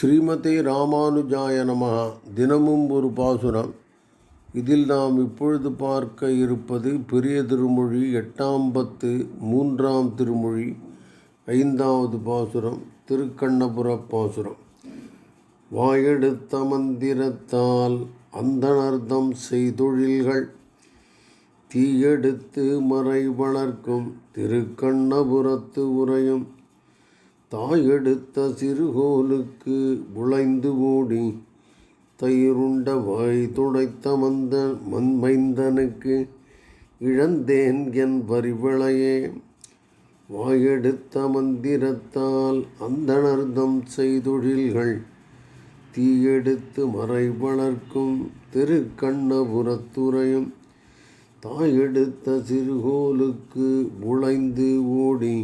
ஸ்ரீமதே ராமானுஜாய நமகா தினமும் ஒரு பாசுரம். இதில் நாம் இப்பொழுது பார்க்க இருப்பது பெரிய திருமொழி எட்டாம் பத்து மூன்றாம் திருமொழி ஐந்தாவது பாசுரம் திருக்கண்ணபுர பாசுரம். வாயெடுத்த மந்திரத்தால் அந்தனர்த்தம் செய்தொழில்கள். தீயெடுத்து மறை வளர்க்கும் திருக்கண்ணபுரத்து உரையும். தாயெடுத்த சிறுகோலுக்கு உழைந்து ஓடி தயிருண்ட வாய் துடைத்த மந்த மண்மைந்தனுக்கு இழந்தேன் என் வரிவிளையே. வாயெடுத்த மந்திரத்தால் அந்தனர்தம் செய்தொழில்கள் தீயெடுத்து மறை வளர்க்கும் திருக்கண்ணபுரத்துறையும் தாயெடுத்த சிறுகோலுக்கு உழைந்து ஓடி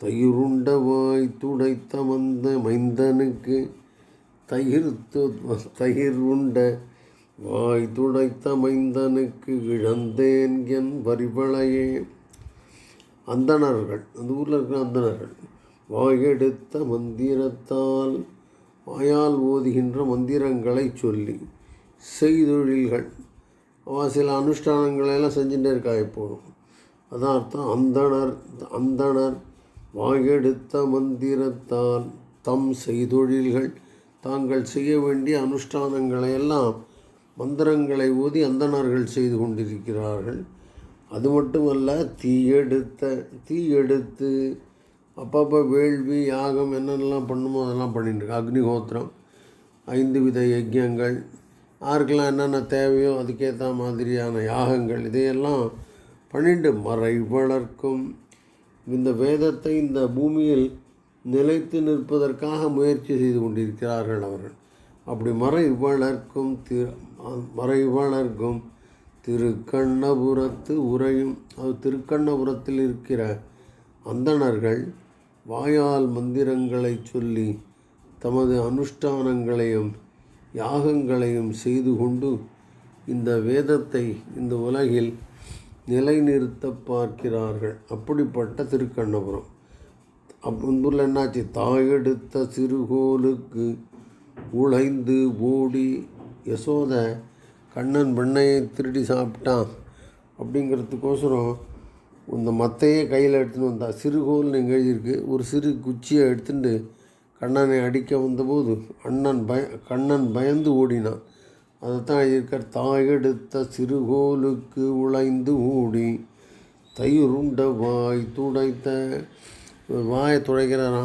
தயிருண்டவாய் துடைத்த மந்த மைந்தனுக்கு தயிர் தயிர் உண்ட வாய் துடைத்த மைந்தனுக்கு இழந்தேன் என் வரிவளையே. அந்தணர்கள் அந்த ஊரில் இருக்கிற அந்தணர்கள் வாயெடுத்த மந்திரத்தால் வாயால் ஓதுகின்ற மந்திரங்களை சொல்லி செய்தொழில்கள். அவன் சில அனுஷ்டானங்களெல்லாம் செஞ்சுட்டே இருக்கா எப்போதும். அதான் அர்த்தம் அந்தணர் அந்தணர் வாயெடுத்த மந்திரத்தால் தம் செய்தொழில்கள். தாங்கள் செய்ய வேண்டிய அனுஷ்டானங்களை எல்லாம் மந்திரங்களை ஊதி அந்தணர்கள் செய்து கொண்டிருக்கிறார்கள். அது மட்டுமல்ல தீயெடுத்த தீயெடுத்து அப்பப்போ வேள்வி யாகம் என்னென்னலாம் பண்ணுமோ அதெல்லாம் பண்ணிட்டு இருக்கு அக்னிஹோத்திரம் ஐந்து வித யஜ்யங்கள் யாருக்கெல்லாம் என்னென்ன தேவையோ அதுக்கேற்ற மாதிரியான யாகங்கள் இதையெல்லாம் பண்ணிட்டு மறை வளர்க்கும். இந்த வேதத்தை இந்த பூமியில் நிலைத்து நிற்பதற்காக முயற்சி செய்து கொண்டிருக்கிறார்கள் அவர்கள். அப்படி மறைவளர்க்கும் திரு மறைவளர்க்கும் திருக்கண்ணபுரத்து உரையும் அது திருக்கண்ணபுரத்தில் இருக்கிற அந்தணர்கள் வாயால் மந்திரங்களை சொல்லி தமது அனுஷ்டானங்களையும் யாகங்களையும் செய்து கொண்டு இந்த வேதத்தை இந்த உலகில் நிலைநிறுத்த பார்க்கிறார்கள். அப்படிப்பட்ட திருக்கண்ணபுரம். அப் ஊரில் என்னாச்சு? தாயெடுத்த சிறுகோலுக்கு உழைந்து ஓடி யசோத கண்ணன் பெண்ணையை திருடி சாப்பிட்டான். அப்படிங்கிறதுக்கோசரம் இந்த மத்தையே கையில் எடுத்துன்னு வந்தா சிறுகோல்னு இங்கே எழுதியிருக்கு? ஒரு சிறு குச்சியை எடுத்துட்டு கண்ணனை அடிக்க வந்தபோது அண்ணன் பய கண்ணன் பயந்து ஓடினான். அதைத்தான் எழுதியிருக்கார் தாயெடுத்த சிறுகோலுக்கு உழைந்து ஊடி தயிருண்ட வாய் துடைத்த வாயை துடைக்கிறானா?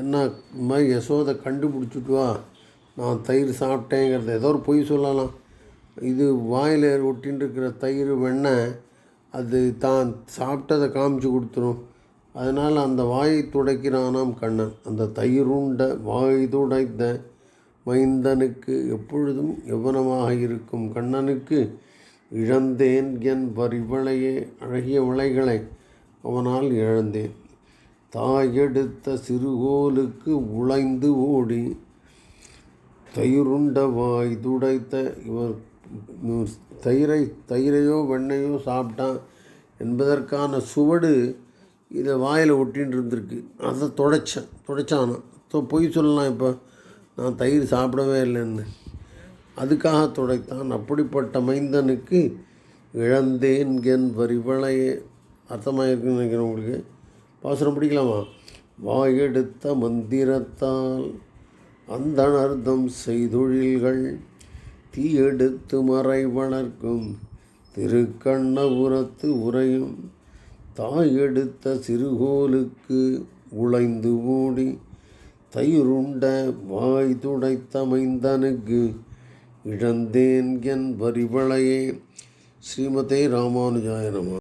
என்ன இந்த மாதிரி யசோதை கண்டுபிடிச்சிட்டு வா. நான் தயிர் சாப்பிட்டேங்கிறத ஏதோ ஒரு பொய் சொல்லலாம். இது வாயில் ஒட்டின்னு இருக்கிற தயிர் வெண்ணெய் அது தான் சாப்பிட்டதை காமிச்சு கொடுத்துரும். அதனால் அந்த வாயை துடைக்கிறானாம் கண்ணன். அந்த தயிருண்ட வாய் துடைத்த மைந்தனுக்கு எப்பொழுதும் யவனமாக இருக்கும். கண்ணனுக்கு இழந்தேன் என் பரிவளையே அழகிய விளைகளை அவனால் இழந்தேன். தாயெடுத்த சிறுகோலுக்கு உழைந்து ஓடி தயிருண்ட வாய் துடைத்த இவர் தயிரை தயிரையோ வெண்ணையோ சாப்பிட்டான் என்பதற்கான சுவடு இதை வாயில் ஒட்டின்னு இருந்திருக்கு அதை தொடச்சேன் தொடச்சானான் ஸோ பொய் சொல்லலாம் இப்போ. நான் தயிர் சாப்பிடவே இல்லைன்னு. அதுக்காக துடைத்தான். அப்படிப்பட்ட மைந்தனுக்கு இழந்தேன் என் வரிவளையே. அர்த்தமாக இருக்குன்னு நினைக்கிறேன் உங்களுக்கு. பாசுரம் பிடிக்கலாமா? வாயெடுத்த மந்திரத்தால் அந்தனர்தம் செய்தொழில்கள் தீயெடுத்து மறை வளர்க்கும். திருக்கண்ணபுரத்து உரையும் தாயெடுத்த சிறுகோலுக்கு உழைந்து ஓடி தயிருண்ட வாய் துடைத்தமைந்தனுக்கு இழந்தேன் என் வரிவளையே. ஸ்ரீமதே ராமானுஜாய நம.